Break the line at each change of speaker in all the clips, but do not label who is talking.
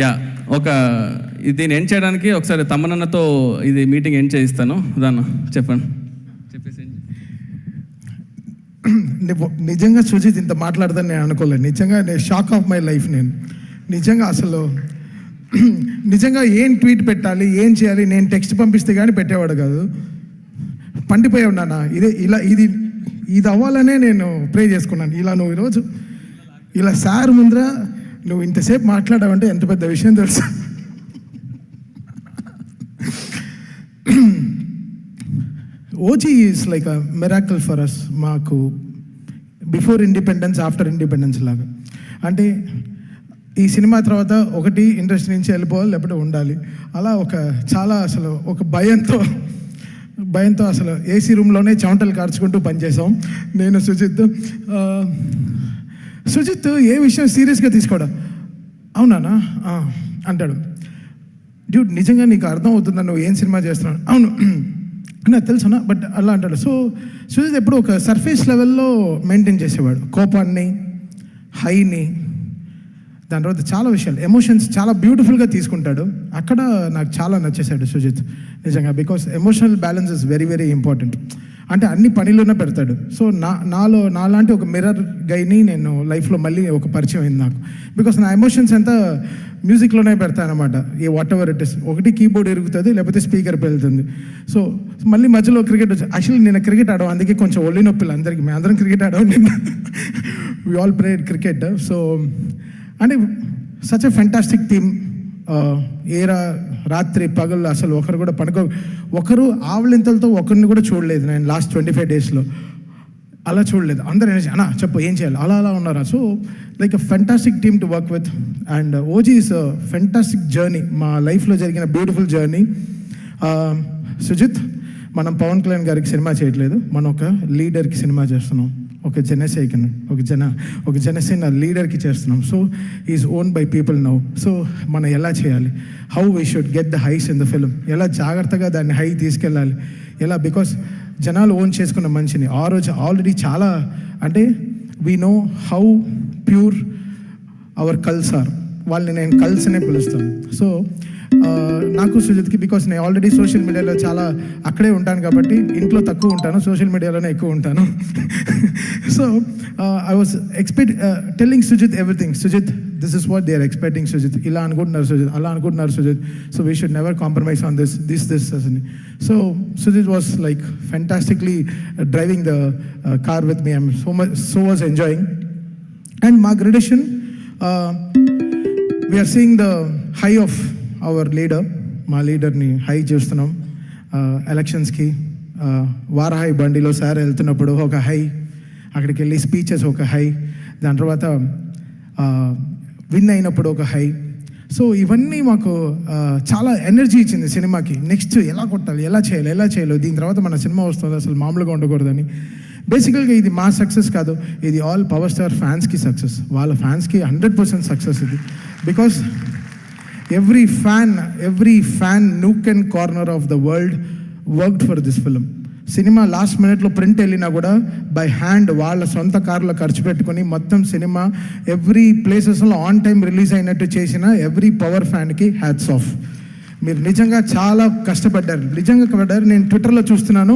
Yeah ఒక దీన్ని end చేయడానికి ఒకసారి తమ్మనన్నతో ఇది మీటింగ్ ఎండ్ చేయిస్తాను. దాన్ని చెప్పండి. చెప్పేసి
నిజంగా సుజిత్ ఇంత మాట్లాడదని నేను అనుకోలేదు. నిజంగా నేను షాక్ ఆఫ్ మై లైఫ్ నేను. నిజంగా అసలు నిజంగా ఏం ట్వీట్ పెట్టాలి ఏం చేయాలి నేను టెక్స్ట్ పంపిస్తే కానీ పెట్టేవాడు కాదు. పండిపోయి ఉన్నానా ఇదే ఇలా ఇది ఇది అవ్వాలనే నేను ప్రే చేసుకున్నాను. ఇలా నువ్వు ఈరోజు ఇలా సార్ ముందర నువ్వు ఇంతసేపు మాట్లాడావంటే ఎంత పెద్ద విషయం తెలుసు? OG is like a miracle for us మాకు బిఫోర్ ఇండిపెండెన్స్ ఆఫ్టర్ ఇండిపెండెన్స్ లాగా. అంటే ఈ సినిమా తర్వాత ఒకటి ఇండస్ట్రీ నుంచి వెళ్ళిపోవాలి లేకపోతే ఉండాలి. అలా ఒక చాలా అసలు ఒక భయంతో భయంతో అసలు ఏసీ రూమ్లోనే చెమటలు కార్చుకుంటూ పనిచేసాం నేను సుజిత్ సుజిత్ ఏ విషయం సీరియస్గా తీసుకోడా అవునానా అంటాడు. డ్యూడ్ నిజంగా నీకు అర్థం అవుతుందా నువ్వు ఏం సినిమా చేస్తున్నావు? అవును. నాకు తెలుసునా బట్ అలా అంటాడు. సో సుజిత్ ఎప్పుడు ఒక సర్ఫేస్ లెవెల్లో మెయింటైన్ చేసేవాడు. కోపాన్ని హైని దాని తర్వాత చాలా విషయాలు. ఎమోషన్స్ చాలా బ్యూటిఫుల్గా తీసుకుంటాడు. అక్కడ నాకు చాలా నచ్చేసాడు సుజిత్. నిజంగా because emotional balance is very very important. అంటే అన్ని పనిలోనే పెడతాడు. సో నా నాలో నాలాంటి ఒక మిర్రర్ గైని నేను లైఫ్లో మళ్ళీ ఒక పరిచయం అయింది నాకు. బికాస్ నా ఎమోషన్స్ అంతా మ్యూజిక్లోనే పెడతానమాట ఏ వాట్ ఎవర్ ఇట్ ఇస్ ఒకటి కీబోర్డ్ ఎరుగుతుంది లేకపోతే స్పీకర్ వెళ్తుంది. సో మళ్ళీ మధ్యలో క్రికెట్ వచ్చి యాక్చువల్లీ నేను క్రికెట్ ఆడడం అందుకే కొంచెం ఒళ్ళి నొప్పులు అందరికీ. మేము అందరం cricket ఆడాం we all played cricket so అంటే సచ్ ఎ ఫెంటాస్టిక్ టీమ్ ఏరా రాత్రి పగలు అసలు ఒకరు కూడా పడుకో ఒకరు ఆవలింతలతో ఒకరిని కూడా చూడలేదు నేను లాస్ట్ ట్వంటీ ఫైవ్ డేస్లో అలా చూడలేదు. అందరూ ఏం అన్నా చెప్పు ఏం చేయాలి? అలా అలా ఉన్నారా? So like a fantastic team to work with and OG is fantastic journey మా లైఫ్లో జరిగిన బ్యూటిఫుల్ జర్నీ సుజిత్ మనం పవన్ కళ్యాణ్ గారికి సినిమా చేయట్లేదు. మనం ఒక లీడర్కి సినిమా చేస్తున్నాం. ఒక జనసేకన్ ఒక జన ఒక జనసేన లీడర్కి చేస్తున్నాం. So is own by people now so మనం ఎలా చేయాలి? How we should get the highs in the film ఎలా జాగ్రత్తగా దాన్ని హై తీసుకెళ్ళాలి? ఎలా? బికాస్ జనాలు ఓన్ చేసుకున్న మనిషిని. ఆ రోజు ఆల్రెడీ చాలా అంటే we know how pure our cults are వాళ్ళని నేను కల్స్ అనే పిలుస్తాను. సో నాకు సుజిత్కి బికాస్ నేను ఆల్రెడీ సోషల్ మీడియాలో చాలా అక్కడే ఉంటాను కాబట్టి ఇంట్లో తక్కువ ఉంటాను సోషల్ మీడియాలోనే ఎక్కువ ఉంటాను. So I was expect telling Sujeeth everything Sujeeth this is what they are expecting Sujeeth ఇలా అనుకుంటున్నారు సుజిత్ అలా అనుకుంటున్నారు Sujeeth so we should never compromise on this this this అని so Sujeeth was like fantastically driving the car with me I'm so much so was enjoying and మా gradation we're seeing the high of our leader మా లీడర్ని high చూస్తున్నాం. ఎలక్షన్స్కి వారహాయి బండిలో sir వెళ్తున్నప్పుడు ఒక high అక్కడికి వెళ్ళి స్పీచెస్ ఒక హై దాని తర్వాత విన్ అయినప్పుడు ఒక హై. సో ఇవన్నీ మాకు చాలా ఎనర్జీ ఇచ్చింది సినిమాకి. నెక్స్ట్ ఎలా కొట్టాలి ఎలా చేయాలి ఎలా చేయాలి దీని తర్వాత మన సినిమా వస్తుంది అసలు మామూలుగా ఉండకూడదని. బేసికల్గా ఇది మా సక్సెస్ కాదు ఇది ఆల్ పవర్ స్టార్ ఫ్యాన్స్కి సక్సెస్ వాళ్ళ ఫ్యాన్స్కి హండ్రెడ్ పర్సెంట్ సక్సెస్ ఇది. Because every fan every fan nook and corner of the world worked for this film cinema last మినిట్లో ప్రింట్ వెళ్ళినా కూడా బై హ్యాండ్ వాళ్ళ సొంత కార్లో ఖర్చు పెట్టుకొని మొత్తం సినిమా ఎవ్రీ ప్లేసెస్లో ఆన్ టైం రిలీజ్ అయినట్టు చేసిన ఎవ్రీ పవర్ ఫ్యాన్కి హ్యాట్స్ ఆఫ్ మీరు నిజంగా చాలా కష్టపడ్డారు. నిజంగా పడ్డారు నేను ట్విట్టర్లో చూస్తున్నాను.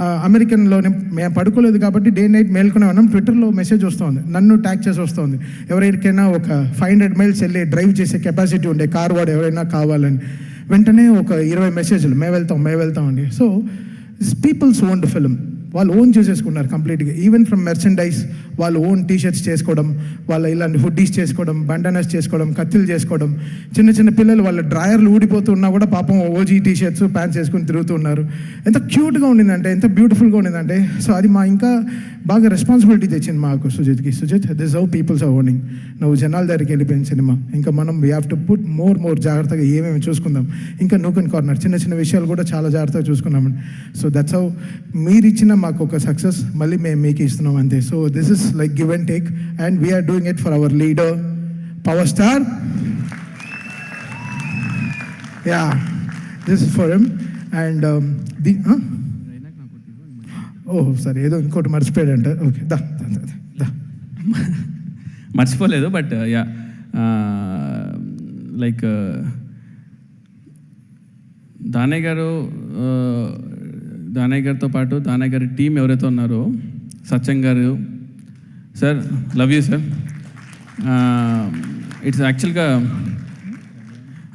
అమెరికన్లోనే మేము పడుకోలేదు కాబట్టి డే నైట్ మేల్కొనే ఉన్నాం ట్విట్టర్లో మెసేజ్ వస్తుంది. నన్ను ట్యాగ్ చేసి వస్తుంది. ఎవరికైనా ఒక ఫైవ్ హండ్రెడ్ మైల్స్ వెళ్ళి డ్రైవ్ చేసే కెపాసిటీ ఉండే కార్ వాడు ఎవరైనా కావాలని వెంటనే ఒక ఇరవై మెసేజ్లు. మేము వెళ్తాం మేము వెళ్తాం అండి సో పీపుల్స్ ఓన్ ఫిల్మ్ వాళ్ళు ఓన్ చేసేసుకున్నారు కంప్లీట్గా ఈవెన్ ఫ్రమ్ మెర్చెండైజ్ వాళ్ళు ఓన్ టీషర్ట్స్ చేసుకోవడం వాళ్ళ ఇలాంటి హుడ్డీస్ చేసుకోవడం బండనస్ చేసుకోవడం కత్తిలు చేసుకోవడం. చిన్న చిన్న పిల్లలు వాళ్ళ డ్రాయర్లు ఊడిపోతున్నా కూడా పాపం ఓజీ టీ షర్ట్స్ ప్యాంట్స్ వేసుకుని తిరుగుతున్నారు ఎంత క్యూట్గా ఉండిందంటే ఎంత బ్యూటిఫుల్గా ఉండిందంటే సో అది మా ఇంకా బాగా రెస్పాన్సిబిలిటీ తెచ్చింది మాకు సుజిత్కి. Sujeeth this how peoples are owning నువ్వు జనాల దగ్గరికి వెళ్ళిపోయిన సినిమా. ఇంకా మనం we have to put more more జాగ్రత్తగా ఏమేమి చూసుకుందాం. ఇంకా నూకన్ కార్నర్ చిన్న చిన్న విషయాలు కూడా చాలా జాగ్రత్తగా చూసుకున్నామండి సో దట్స్ హౌ మీరు ఇచ్చిన మాకు ఒక సక్సెస్ మళ్ళీ మేము మీకు ఇస్తున్నాం అంతే. So this is like give and take and we're doing it for our leader power star yeah this is for him and the ఓ సరే ఏదో ఇంకోటి మర్చిపోయాడంట. ఓకే దా దా,
మర్చిపోలేదు బట్ యా లైక్ దానే గారు uh, దానయ్య గారితో పాటు దానయ్య గారి టీం ఎవరైతే ఉన్నారో Satyam garu sir love you sir. It's యాక్చువల్గా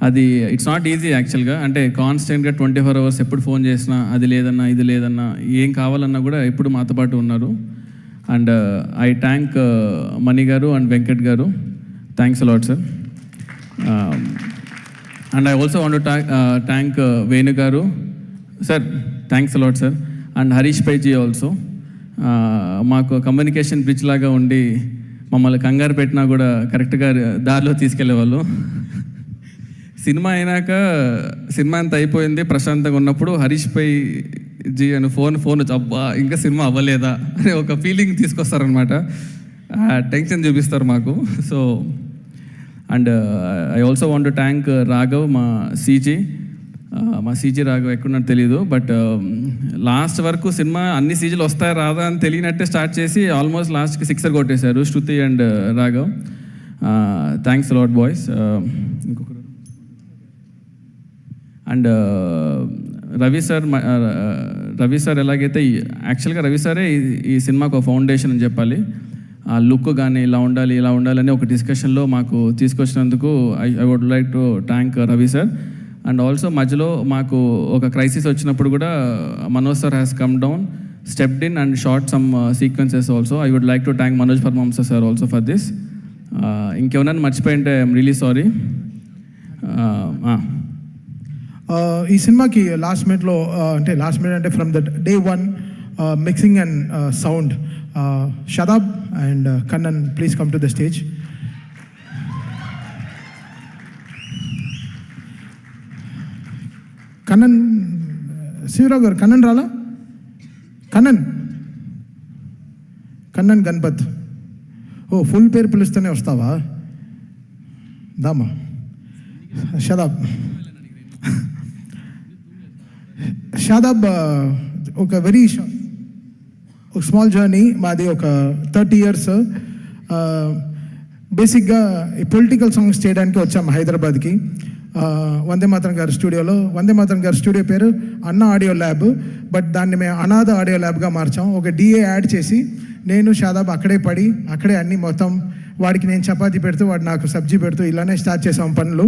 అది ఇట్స్ నాట్ ఈజీ యాక్చువల్గా. అంటే కాన్స్టెంట్గా ట్వంటీ ఫోర్ అవర్స్ ఎప్పుడు ఫోన్ చేసినా అది లేదన్నా ఇది లేదన్నా ఏం కావాలన్నా కూడా ఎప్పుడు మాతో పాటు ఉన్నారు. And I tank Mani garu and Venkat garu. Thanks a lot sir. And I also want thank Venu garu. Sir thanks a lot sir and Harish Paiji also మాకు కమ్యూనికేషన్ బ్రిడ్జ్ లాగా ఉండి మమ్మల్ని కంగారు పెట్టినా కూడా కరెక్ట్గా దారిలో తీసుకెళ్ళేవాళ్ళు సినిమా అయినాక సినిమా అంతా అయిపోయింది ప్రశాంతంగా ఉన్నప్పుడు హరీష్ పై జీ అని ఫోన్ ఫోన్ వచ్చి అబ్బా ఇంకా సినిమా అవ్వలేదా? అనే ఒక ఫీలింగ్ తీసుకొస్తారనమాట టెన్షన్ చూపిస్తారు మాకు. So and I also want to thank Raghav మా సీజీ మా సీజీ రాఘవ్ ఎక్కడున్నట్టు తెలియదు బట్ లాస్ట్ వరకు సినిమా అన్ని సీజీలు వస్తాయి రాదా అని తెలియనట్టే స్టార్ట్ చేసి ఆల్మోస్ట్ లాస్ట్కి సిక్సర్ కొట్టేశారు Shruti and Raghav. Thanks lot boys ఇంకొకరు. And Ravi sir Ravi sir ఎలాగైతే యాక్చువల్గా రవి సారే ఈ- సినిమాకు ఒక ఫౌండేషన్ అని చెప్పాలి. ఆ లుక్ కానీ ఇలా ఉండాలి ఇలా ఉండాలి అని ఒక డిస్కషన్లో మాకు తీసుకొచ్చినందుకు I I would like to thank Ravi sir. And also మధ్యలో మాకు ఒక క్రైసిస్ వచ్చినప్పుడు కూడా Manoj sir has come down stepped in and short some sequences also I would like to thank Manoj పర్మాంస sir also for this ఇంకేమన్నా మర్చిపోయింటే I'm really sorry
ఈ సినిమాకి last మినిట్లో అంటే లాస్ట్ మినిట్ అంటే from the day one mixing and sound Shadab and Kannan please come to the stage Kannan Sivarao garu Kannan రాలా? కన్నన్. కన్నన్ గణపత్. ఓ full పేరు పిలుస్తూనే వస్తావా? దామా. షదాబ్ షాదాబ్ ఒక వెరీ ఒక స్మాల్ జర్నీ మాది ఒక థర్టీ ఇయర్స్ బేసిక్గా ఈ పొలిటికల్ సాంగ్స్ చేయడానికి వచ్చాము హైదరాబాద్కి. వందే మాతరం గారి స్టూడియోలో. వందే మాతరం గారి స్టూడియో పేరు అన్న ఆడియో ల్యాబ్. బట్ దాన్ని మేము అనాథ ఆడియో ల్యాబ్గా మార్చాం. ఒక డిఏ యాడ్ చేసి నేను షాదాబ్ అక్కడే పడి అక్కడే అన్ని మొత్తం వాడికి నేను చపాతీ పెడుతూ వాడు నాకు సబ్జీ పెడుతూ ఇలానే స్టార్ట్ చేసాం పనులు.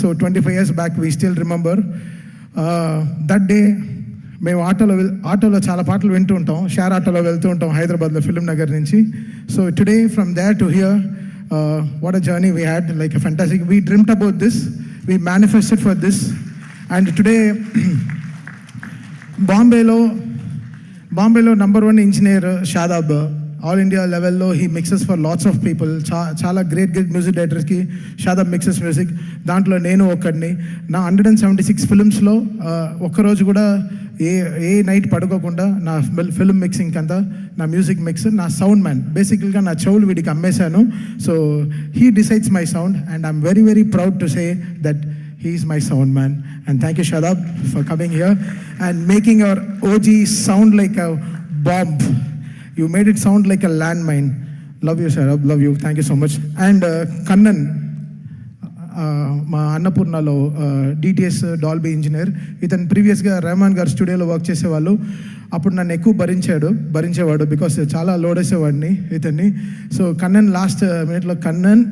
So twenty five years back we still remember. That day మేము ఆటోలో ఆటోలో చాలా పాటలు వింటూ ఉంటాం. షేర్ ఆటోలో వెళ్తూ ఉంటాం హైదరాబాద్లో ఫిలిం నగర్ నుంచి. So today from there to here what a journey we had like a fantastic we dreamt about this we manifested for this and today బాంబేలో బాంబేలో number one engineer Shadab all India లెవెల్లో he mixes for lots of people చా చాలా great great music డైరెక్టర్స్కి Shadab mixes music దాంట్లో నేను ఒక్కడిని. నా హండ్రెడ్ అండ్ సెవెంటీ సిక్స్ ఫిల్మ్స్లో ఒక్కరోజు కూడా ఏ ఏ నైట్ పడుకోకుండా నా ఫిల్మ్ మిక్సింగ్ అంతా నా మ్యూజిక్ మిక్స్ నా సౌండ్ మ్యాన్ బేసికల్గా నా చెవులు వీడికి అమ్మేశాను so he decides my sound and I'm very very proud to say that He is my sound man. And thank you, Shadab, for coming here and making our OG sound like a bomb. You made it sound like a landmine. Love you, Shadab. Love you. Thank you so much. And uh, Kannan, uh, మా అన్నపూర్ణలో DTS Dolby engineer ఇతను ప్రీవియస్గా రెహమాన్ గారు స్టూడియోలో work చేసేవాళ్ళు. అప్పుడు నన్ను ఎక్కువ భరించాడు భరించేవాడు బికాస్ చాలా లోడ్ వేసేవాడిని ఇతన్ని. సో కన్నన్ లాస్ట్ మినిట్లో కన్నన్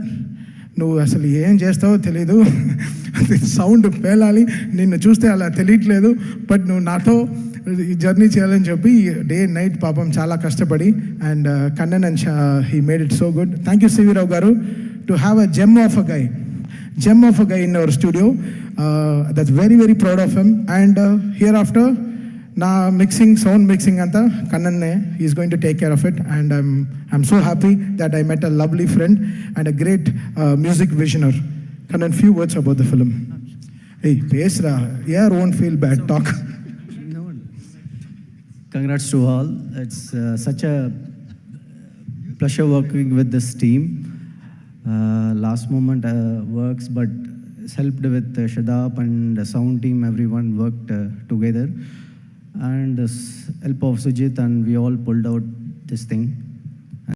నువ్వు అసలు ఏం చేస్తావో తెలీదు. సౌండ్ పేలాలి. నిన్ను చూస్తే అలా తెలియట్లేదు. బట్ నువ్వు నాతో ఈ జర్నీ చేయాలని చెప్పి డే నైట్ పాపం చాలా కష్టపడి and Kannan and he made it so good thank you Sivarao garu. To have a gem of a guy gem of a guy in our studio. Uh, that's very, very proud of him. And uh, hereafter, now mixing, sound mixing anta, Kannanne, he's going to take care of it. And I'm, I'm so happy that I met a lovely friend and a great uh, music visionary. Kannan, few words about the film. Hey, Pesra, yeah, won't feel bad. Talk.
Congrats to all. It's uh, such a pleasure working with this team. Uh, last moment uh, works, but helped with uh, Shadab and the sound team. Everyone worked uh, together, and help of Sujit, and we all pulled out this thing.